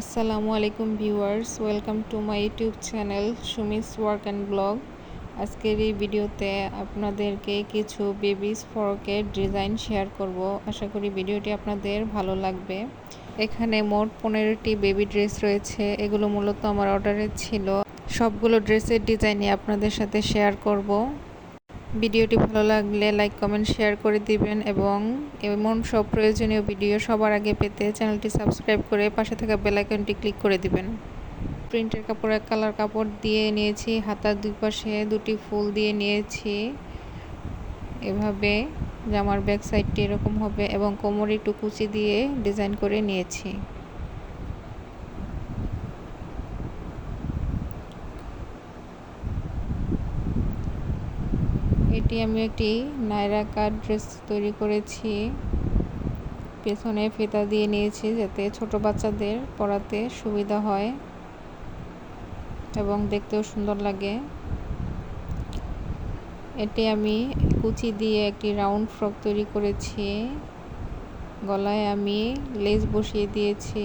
আসসালামু আলাইকুম viewers, welcome to my YouTube channel Sumi's work and blog. আজকের এই ভিডিওতে আপনাদেরকে কিছু বেবিস ফরকের ডিজাইন শেয়ার করব। আশা করি ভিডিওটি আপনাদের ভালো লাগবে। এখানে মোট পনেরোটি বেবি ড্রেস রয়েছে, এগুলো মূলত আমার অর্ডারে ছিল। সবগুলো ড্রেসের ডিজাইনই আপনাদের সাথে শেয়ার করব। ভিডিওটি ভালো লাগলে লাইক, কমেন্ট, শেয়ার করে দিবেন এবং এমন সব প্রয়োজনীয় ভিডিও সবার আগে পেতে চ্যানেলটি সাবস্ক্রাইব করে পাশে থাকা বেলাইকনটি ক্লিক করে দিবেন। প্রিন্টের কাপড় এক কালার কাপড় দিয়ে নিয়েছি, হাতার দুই পাশে দুটি ফুল দিয়ে নিয়েছি। এভাবে জামার ব্যাক সাইডটি এরকম হবে এবং কোমরে একটু কুচি দিয়ে ডিজাইন করে নিয়েছি। এটি আমি একটি নায়রা কাট ড্রেস তৈরি করেছি। পেছনে ফিতা দিয়ে নিয়েছি যাতে ছোট বাচ্চাদের পরাতে সুবিধা হয় এবং দেখতেও সুন্দর লাগে। এটি আমি কুচি দিয়ে একটি রাউন্ড ফ্রক তৈরি করেছি। গলায় আমি লেস বসিয়ে দিয়েছি।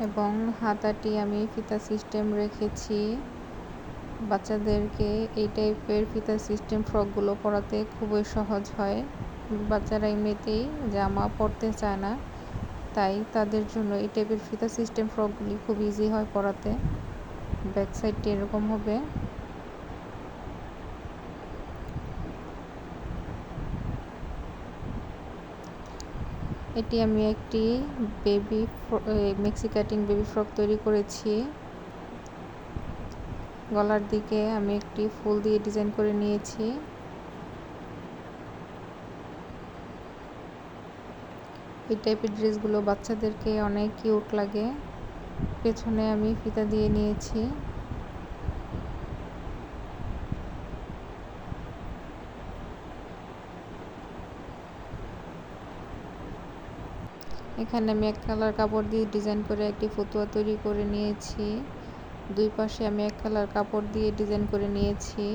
এবং হাতাটি আমি ফিতা সিস্টেম রেখেছি। বাচ্চাদেরকে এই টাইপের ফিতা সিস্টেম ফ্রকগুলো পরাতে খুবই সহজ হয়। বাচ্চারা এমনিতেই জামা পরতে চায় না, তাই তাদের জন্য এই টাইপের ফিতা সিস্টেম ফ্রকগুলি খুব ইজি হয় পরাতে। ব্যাক সাইডটি এরকম হবে। এটি আমি একটি baby maxi cutting baby frock তৈরি করেছি। গলার দিকে আমি একটি ফুল দিয়ে ডিজাইন করে নিয়েছি। এই টাইপের ড্রেসগুলো বাচ্চাদেরকে অনেক কিউট লাগে। পেছনে আমি ফিতা দিয়ে নিয়েছি। এখানে আমি এক কালার কাপড় দিয়ে ডিজাইন করে একটি ফতুয়া তৈরি করে নিয়েছি। দুই পাশে আমি এক কালার কাপড় দিয়ে ডিজাইন করে নিয়েছি।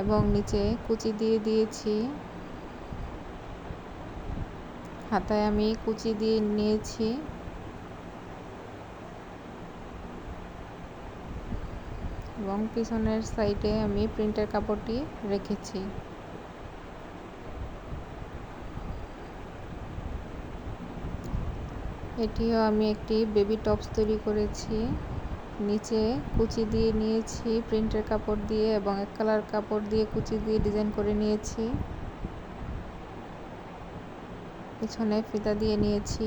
এবং নিচে কুচি দিয়ে দিয়েছি। হাতায় আমি কুচি দিয়ে নিয়েছি। এবং পিছনের সাইডে আমি প্রিন্টের কাপড়টি রেখেছি। এটিও আমি একটি বেবি টপস তৈরি করেছি। নিচে কুচি দিয়ে নিয়েছি, প্রিন্টের কাপড় দিয়ে এবং এক কালার কাপড় দিয়ে কুচি দিয়ে ডিজাইন করে নিয়েছি। পিছনে ফিতা দিয়ে নিয়েছি।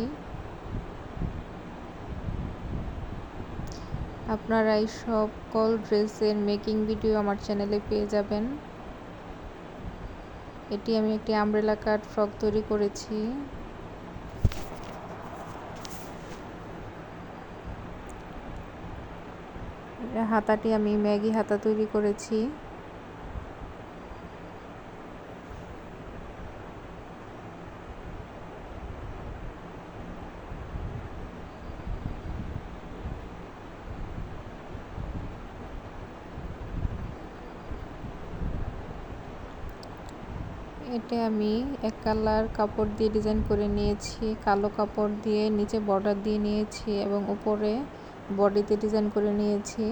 আপনারা এই সকল ড্রেসের মেকিং ভিডিও আমার চ্যানেলে পেয়ে যাবেন। এটি আমি একটি আমব্রেলা কাট ফ্রক তৈরি করেছি। হাতাটি আমি ম্যাগি হাতা তৈরি করেছি। এটা আমি এক কালার কাপড় দিয়ে ডিজাইন করে নিয়েছি। কালো কাপড় দিয়ে নিচে বর্ডার দিয়ে নিয়েছি এবং উপরে বডিতে ডিজাইন করে নিয়েছি।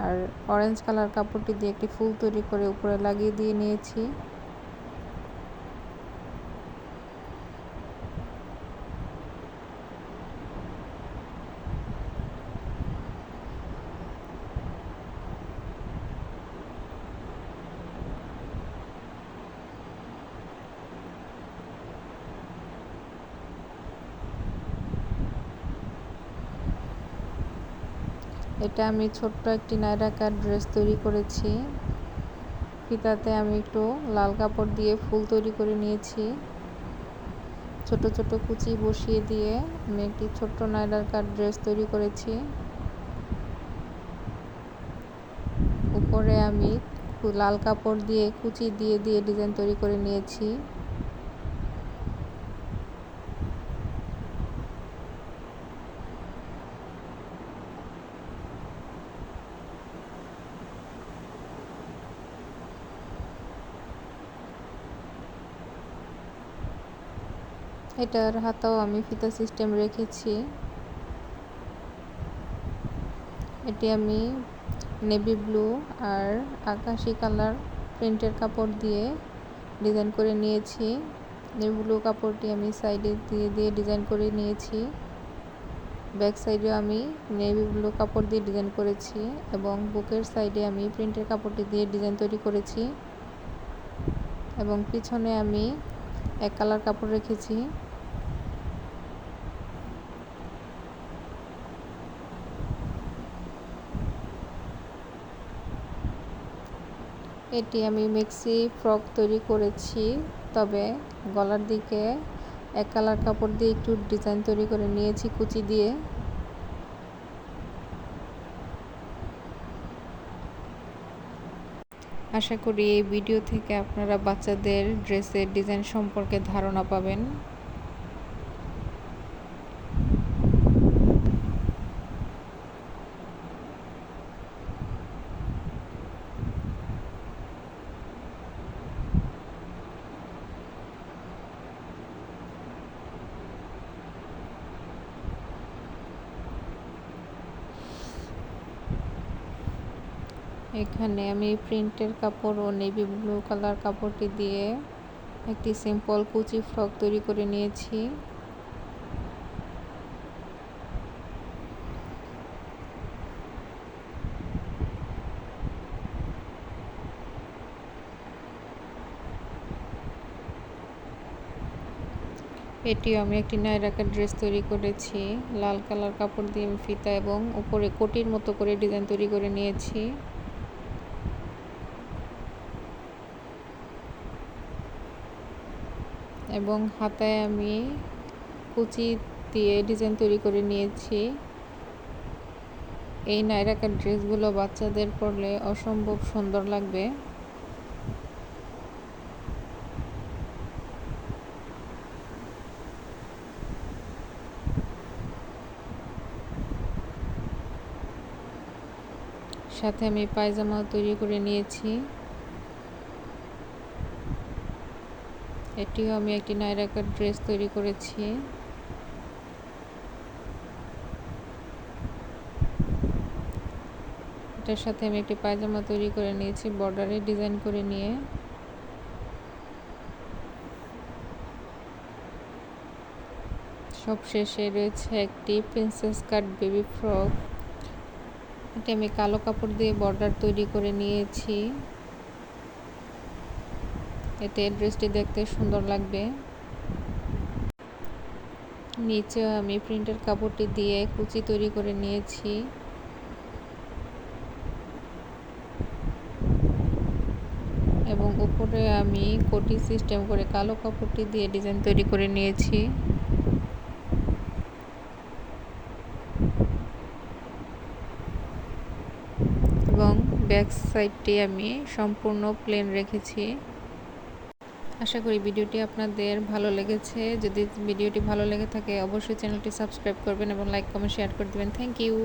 আর অরেঞ্জ কালার কাপড়টি দিয়ে একটি ফুল তৈরি করে উপরে লাগিয়ে দিয়ে নিয়েছি। এটা আমি ছোট্ট একটি নাইরাকার ড্রেস তৈরি করেছি। ফিতাতে আমি একটু লাল কাপড় দিয়ে ফুল তৈরি করে নিয়েছি। ছোট ছোট কুচি বসিয়ে দিয়ে আমি একটি ছোট্ট নাইরাকার ড্রেস তৈরি করেছি। উপরে আমি লাল কাপড় দিয়ে, কুচি দিয়ে দিয়ে ডিজাইন তৈরি করে নিয়েছি। এটার হাতাও আমি ফিতা সিস্টেম রেখেছি। এটি আমি নেভি ব্লু আর আকাশি কালার প্রিন্টের কাপড় দিয়ে ডিজাইন করে নিয়েছি। নেভি ব্লু কাপড়টি আমি সাইডে দিয়ে দিয়ে ডিজাইন করে নিয়েছি। ব্যাক সাইডেও আমি নেভি ব্লু কাপড় দিয়ে ডিজাইন করেছি এবং বুকের সাইডে আমি প্রিন্টের কাপড়টি দিয়ে ডিজাইন তৈরি করেছি। এবং পিছনে আমি এক কালার কাপড় রেখেছি। এটি আমি মেক্সি ফ্রক তৈরি করেছি, তবে গলার দিকে এক কালার কাপড় দিয়ে একটু ডিজাইন তৈরি করে নিয়েছি কুচি দিয়ে। আশা করি এই ভিডিও থেকে আপনারা বাচ্চাদের ড্রেসের ডিজাইন সম্পর্কে ধারণা পাবেন। এখানে আমি প্রিন্টের কাপড় ও নেভি ব্লু কালার কাপড়টি দিয়ে একটি সিম্পল কুচি ফ্রক তৈরি করে নিয়েছি। এটিও আমি একটি নায়রাকার ড্রেস তৈরি করেছি। লাল কালার কাপড় দিয়ে আমি ফিতা এবং উপরে কোটির মতো করে ডিজাইন তৈরি করে নিয়েছি। এবং হাতায় আমি কুচি দিয়ে ডিজাইন তৈরি করে নিয়েছি। এই নাইরাকার ড্রেসগুলো বাচ্চাদের পরলে অসম্ভব সুন্দর লাগবে। সাথে আমি পায়জামাও তৈরি করে নিয়েছি। এটিও আমি একটি নাইরাকার ড্রেস তৈরি করেছি। এটার সাথে আমি একটি পায়জামা তৈরি করে নিয়েছি, বর্ডারে ডিজাইন করে নিয়ে। সব শেষে রয়েছে একটি প্রিন্সেস কাট বেবি ফ্রক। এটি আমি কালো কাপড় দিয়ে বর্ডার তৈরি করে নিয়েছি। এতে ড্রেসটি দেখতে সুন্দর লাগবে। নিচে আমি প্রিন্টের কাপড়টি দিয়ে কুচি তৈরি করে নিয়েছি। এবং উপরে আমি কোটি সিস্টেম করে কালো কাপড়টি দিয়ে ডিজাইন তৈরি করে নিয়েছি। এবং ব্যাক সাইডটি আমি সম্পূর্ণ প্লেন রেখেছি। আশা করি ভিডিওটি আপনাদের ভালো লেগেছে। যদি ভিডিওটি ভালো লেগে থাকে, অবশ্যই চ্যানেলটি সাবস্ক্রাইব করবেন এবং লাইক, কমেন্ট, শেয়ার করে দেবেন। Thank you.